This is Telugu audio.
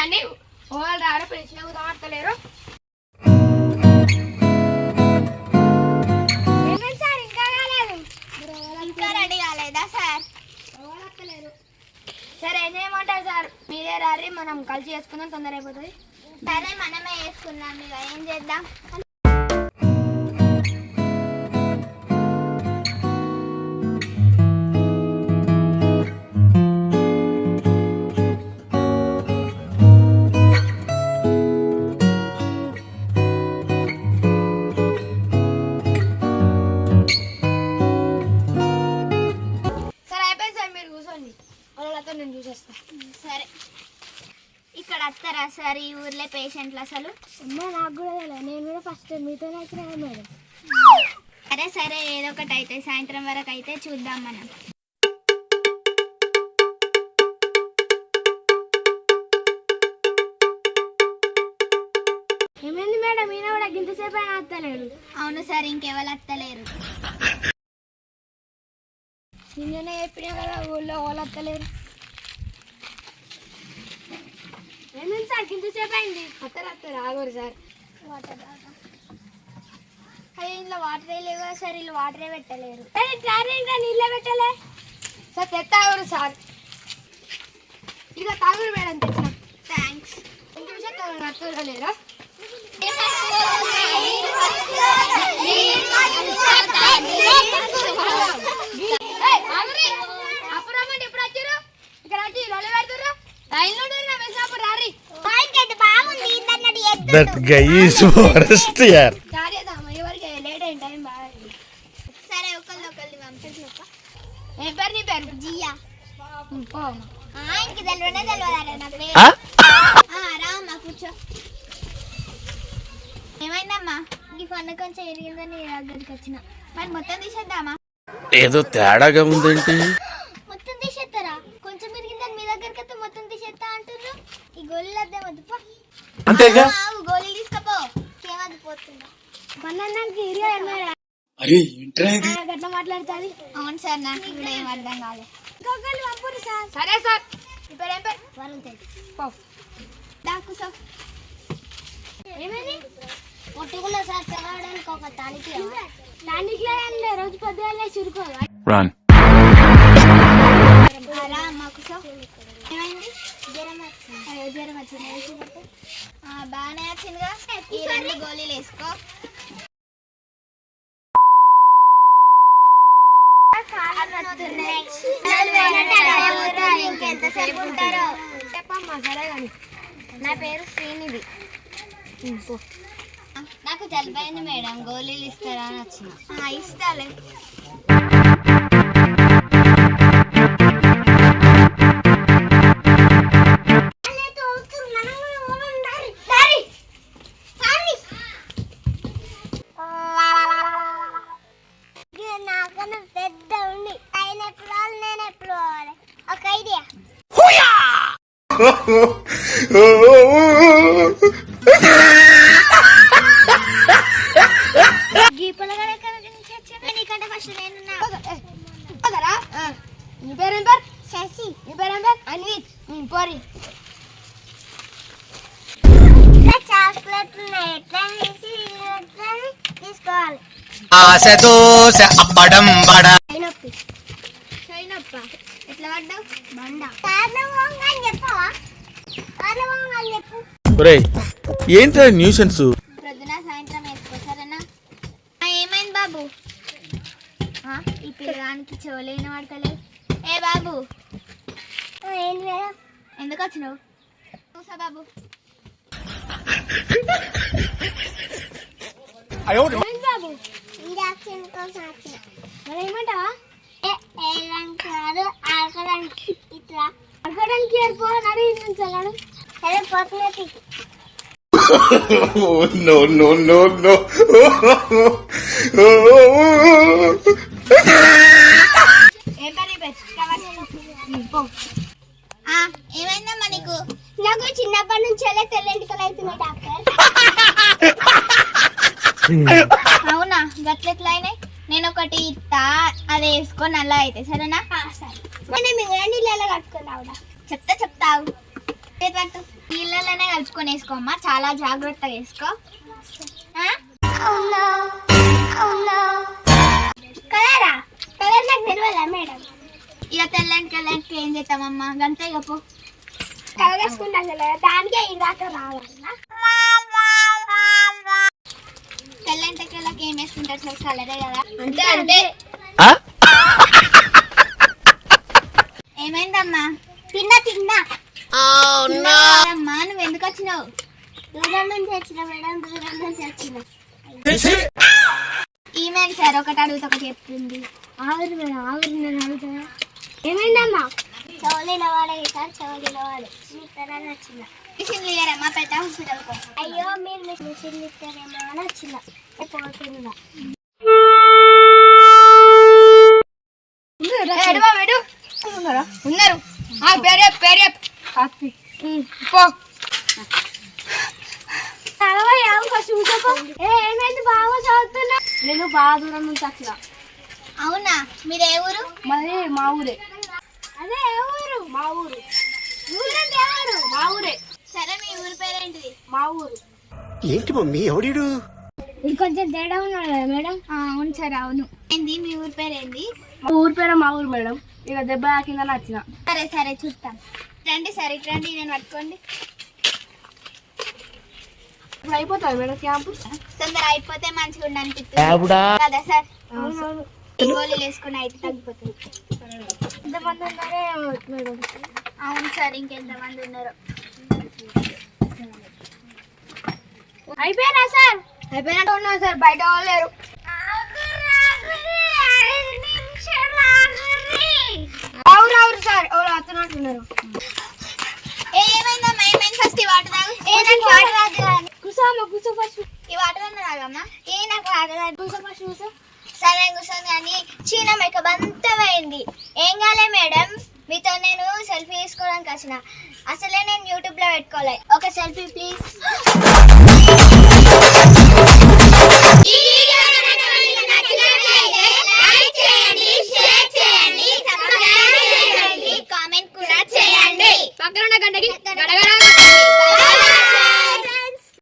చూడండి వాళ్ళు రారు పిలిచిన కుదమర్తలేరు సార్? ఇంకా కాలేదు ఇంకా రెడీ కాలేదా సార్? సరే ఏం చేయమంటారు సార్? మీరే రారి మనం కలిసి చేసుకుందాం తొందర అయిపోతుంది. సరే మనమే వేసుకుందాం ఇక ఏం చేద్దాం? వాళ్ళతో నేను చూసేస్తాను సరే. ఇక్కడ వస్తారా సార్ ఈ ఊర్లో పేషెంట్లు అసలు? అమ్మ నాకు కూడా తెలియదు నేను కూడా ఫస్ట్ మీతో వచ్చిన మేడం. సరే సరే ఏదో ఒకటి అయితే సాయంత్రం వరకు అయితే చూద్దాం మనం. ఏమైంది మేడం? ఈయన కూడా గింతసేపు అయినా వస్తలేడు అవును సార్ ఇంకెవరు వస్తలేరు చెప్పినా కదా ఊళ్ళో వస్తలేరు ఏమైంది సార్ గింతసేపు అయింది? వస్తారు వస్తారు ఆగోరు సార్. వాటర్ అయ్యో ఇందులో వాటరే లేవు సార్ వీళ్ళు వాటరే పెట్టలేరు. నీళ్ళే పెట్టలే? సార్ తెత్తాగురు సార్. ఇక తాగురు మేడం తెచ్చిన థ్యాంక్స్ ఇంక విషయం తాగురు వస్తువులు లేరా? ఏమైందమ్మా? ఈ పన్ను కొంచెం ఎరిగిందని నీ దగ్గరికి వచ్చిన. మరి మొత్తం తీసేద్దామా? ఏదో తేడాగా ఉందేంటి? మొత్తం తీసేస్తా అంటున్నారు ఈ గోళీలు అద్దే వద్దు పో. అంతేగా? ఆవు, గోళీలు తీసుకపో. ఏమది పోతుందా. పన్నెండుకి ఇరిగా మేడం అరే ఏంట్రా ఇది? గట్ల మాట్లాడుతుంది. అవును సార్ నాకు కూడా ఏం అర్థం కాలేదు ఇంకొకళ్ళు పంపురు సార్. సరే సార్. ఇప్పుడు ఏం పేరు వరుణ్ తేజ్. పో. దాకు సార్. ఏమైంది? పొట్టుకున్న సార్ చదవడానికి ఒక తానికి దానికి లేదండి రోజు చురుకోదు జ్వరం వచ్చింది. బాగానే వచ్చిందిగా. ఈ రెండు గోళీలు వేసుకో. ఇంకెంతసేపు ఉంటారో చెప్పమ్మా సరే కానీ నా పేరు శ్రీనిధి నాకు జలుబైంది మేడం గోళీలు ఇస్తారా అని వచ్చిన. ఇస్తాలే. నీ పేరు శశి నీ పేరు అన్విత్ పోరి అప్పడం బడ ఎట్లా పడ్డావు? బండ. చెప్పవా ఏంట్రా న్యూసెన్స్ ప్రొద్దున సాయంత్రం వేసుకో సరేనా? ఆ, ఏమైంది బాబు? ఆ, ఈ పిల్లగానికి చెవులేని వాడతలే ఏ బాబు? ఎందుకు వచ్చినావు? చూసా బాబు. బాబు? ఇంజక్షన్ కోసం వచ్చిన. మరి ఏమంటావా? ఆకడానికి ఇట్లా. అడగడానికి ఏర్పో నడి నుంచి no, no, no, no. ఏమైందమ్మా నీకు? నాకు చిన్నప్పటి నుంచి వెళ్ళే తెల్లెంటికలు అవుతున్నాయి డాక్టర్. అవునా? గట్లెట్లా అయినాయి? నేను ఒకటి ఇస్తా అది వేసుకొని అలా అయితే సరేనా? సరే. నేను మిగిలిన నీళ్ళలో కట్టుకుని రావుడా చెప్తా చెప్తావు. నీళ్ళలోనే కలుపుకొని వేసుకోమ్మా చాలా జాగ్రత్తగా వేసుకో? కలరా? కలర్ నాకు తెలియదా మేడం? ఇక తెల్లని కలర్కి ఏం చేస్తామమ్మా గంతే ఇక పో. కలర్ వేసుకుంటాం కదా దానికే ఈ దాకా రావాలన్నా తెల్లంటి కలర్కి ఏం వేసుకుంటారు సార్ కలరే కదా. అంతే అంతే. ఏమైందమ్మా? తిన్నా తిన్నా. అమ్మా నువ్వు ఎందుకు వచ్చినావు? దూరం నుంచి వచ్చిన మేడం దూరం నుంచి వచ్చిన. సార్ ఒకటి అడుగుతా ఒకటి చెప్తుంది ఆవిరి మేడం ఆవిరి నేను అడుగుతా. ఏమైందమ్మా చౌలీల వాడే సార్ చౌలీల వాడే. మిషన్ వచ్చిన. మిషన్ లేరమ్మా పెద్ద హాస్పిటల్ కోసం. అయ్యో మీరు మిషన్ ఇస్తారేమో అని వచ్చిన. పోతుందా ఉన్నారా ఉన్నారు. ఆ పేరే పేరే పో. ఏమైంది? బాగా చదువుతున్నా. నేను బాగా దూరం నుంచి వచ్చిన. అవునా? మీరు ఏ ఊరు? మరి మా ఊరే. అదే ఏ ఊరు? మా ఊరు. ఊరంటే మా ఊరే. సరే మీ ఊరి పేరేంటిది? మా ఊరు. ఏంటి మమ్మీ ఎవడీడు? ఇది కొంచెం తేడా ఉన్నాడు కదా మేడం? ఆ, అవును సార్ అవును. ఏంది మీ ఊరి పేరేంది? మా ఊరు పేరు మా ఊరు మేడం. ఇక దెబ్బ తాకిందని వచ్చిన. సరే సరే చూస్తాం రండి సార్ ఇటు రండి నేను పట్టుకోండి. ఇప్పుడు అయిపోతుంది మేడం క్యాంపు? తొందర అయిపోతే మంచిగా ఉండడానికి కదా సార్? గోళీలు వేసుకుని అయితే తగ్గిపోతుంది. ఎంతమంది ఉన్నారే మేడం? అవును సార్ ఇంకెంతమంది ఉన్నారు. అయిపోయినా సార్? అయిపోయినట్టు ఉన్నా సార్ బయట వాళ్ళు లేరు. ఎవరు వస్తున్నట్టున్నారు ఏ, ఏమైందమ్మా? ఏమైంది? ఫస్ట్ ఈ వాటర్ తాగు. ఏ నాకు వాటర్ రాదు కానీ. కూర్చోమ్మా కూర్చో ఫస్ట్ ఈ వాటర్ అన్న తాగమ్మా. ఏ నాకు వాటర్ రాదు కూర్చో ఫస్ట్ కూర్చో. సరే కూర్చొని కానీ చీన మేకప్ అంతా పోయింది. ఏం కాలే మేడం? మీతో నేను సెల్ఫీ తీసుకోవడానికి వచ్చిన. అసలే నేను యూట్యూబ్లో పెట్టుకోలే. ఒక సెల్ఫీ ప్లీజ్